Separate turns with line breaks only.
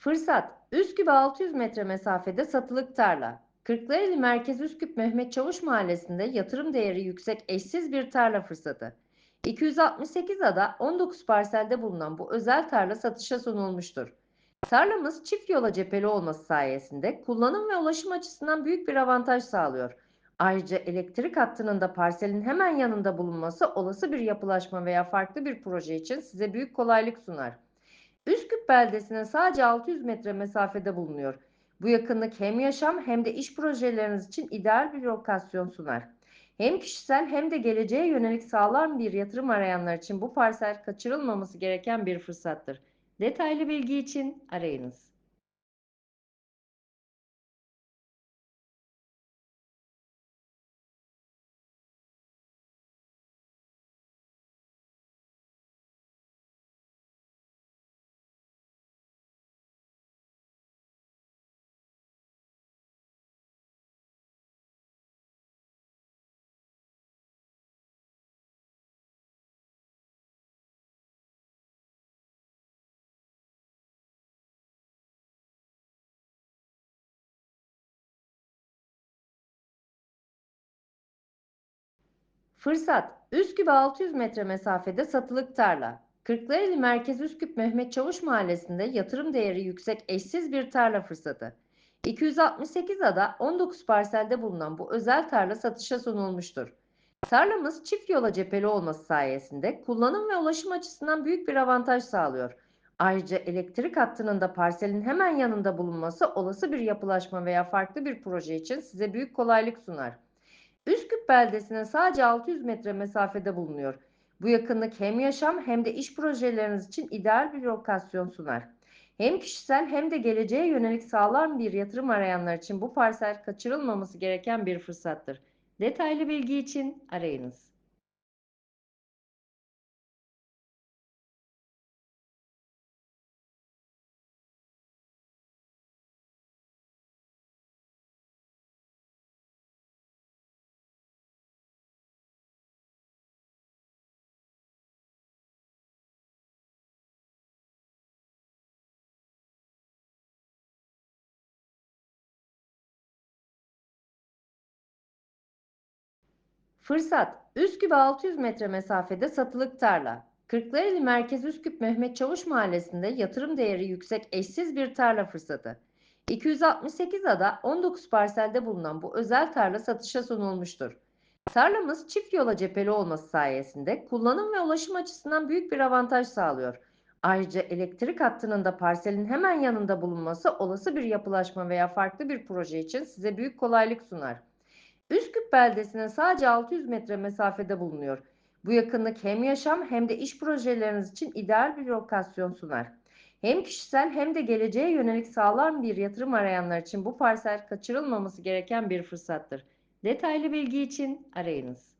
Fırsat, Üsküp'e 600 metre mesafede satılık tarla. Kırklareli Merkez Üsküp Mehmet Çavuş Mahallesi'nde yatırım değeri yüksek eşsiz bir tarla fırsatı. 268 ada 19 parselde bulunan bu özel tarla satışa sunulmuştur. Tarlamız çift yola cepheli olması sayesinde kullanım ve ulaşım açısından büyük bir avantaj sağlıyor. Ayrıca elektrik hattının da parselin hemen yanında bulunması olası bir yapılaşma veya farklı bir proje için size büyük kolaylık sunar. Beldesine sadece 600 metre mesafede bulunuyor. Bu yakınlık hem yaşam hem de iş projeleriniz için ideal bir lokasyon sunar. Hem kişisel hem de geleceğe yönelik sağlam bir yatırım arayanlar için bu parsel kaçırılmaması gereken bir fırsattır. Detaylı bilgi için arayınız. Fırsat, Üsküp'e 600 metre mesafede satılık tarla. Kırklareli Merkez Üsküp Mehmet Çavuş Mahallesi'nde yatırım değeri yüksek eşsiz bir tarla fırsatı. 268 ada 19 parselde bulunan bu özel tarla satışa sunulmuştur. Tarlamız çift yola cepheli olması sayesinde kullanım ve ulaşım açısından büyük bir avantaj sağlıyor. Ayrıca elektrik hattının da parselin hemen yanında bulunması olası bir yapılaşma veya farklı bir proje için size büyük kolaylık sunar. Üsküp beldesine sadece 600 metre mesafede bulunuyor. Bu yakınlık hem yaşam hem de iş projeleriniz için ideal bir lokasyon sunar. Hem kişisel hem de geleceğe yönelik sağlam bir yatırım arayanlar için bu parsel kaçırılmaması gereken bir fırsattır. Detaylı bilgi için arayınız. Fırsat, Üsküp'e 600 metre mesafede satılık tarla. Kırklareli Merkez Üsküp Mehmet Çavuş Mahallesi'nde yatırım değeri yüksek eşsiz bir tarla fırsatı. 268 ada 19 parselde bulunan bu özel tarla satışa sunulmuştur. Tarlamız çift yola cepheli olması sayesinde kullanım ve ulaşım açısından büyük bir avantaj sağlıyor. Ayrıca elektrik hattının da parselin hemen yanında bulunması olası bir yapılaşma veya farklı bir proje için size büyük kolaylık sunar. Üsküp beldesine sadece 600 metre mesafede bulunuyor. Bu yakınlık hem yaşam hem de iş projeleriniz için ideal bir lokasyon sunar. Hem kişisel hem de geleceğe yönelik sağlam bir yatırım arayanlar için bu parsel kaçırılmaması gereken bir fırsattır. Detaylı bilgi için arayınız.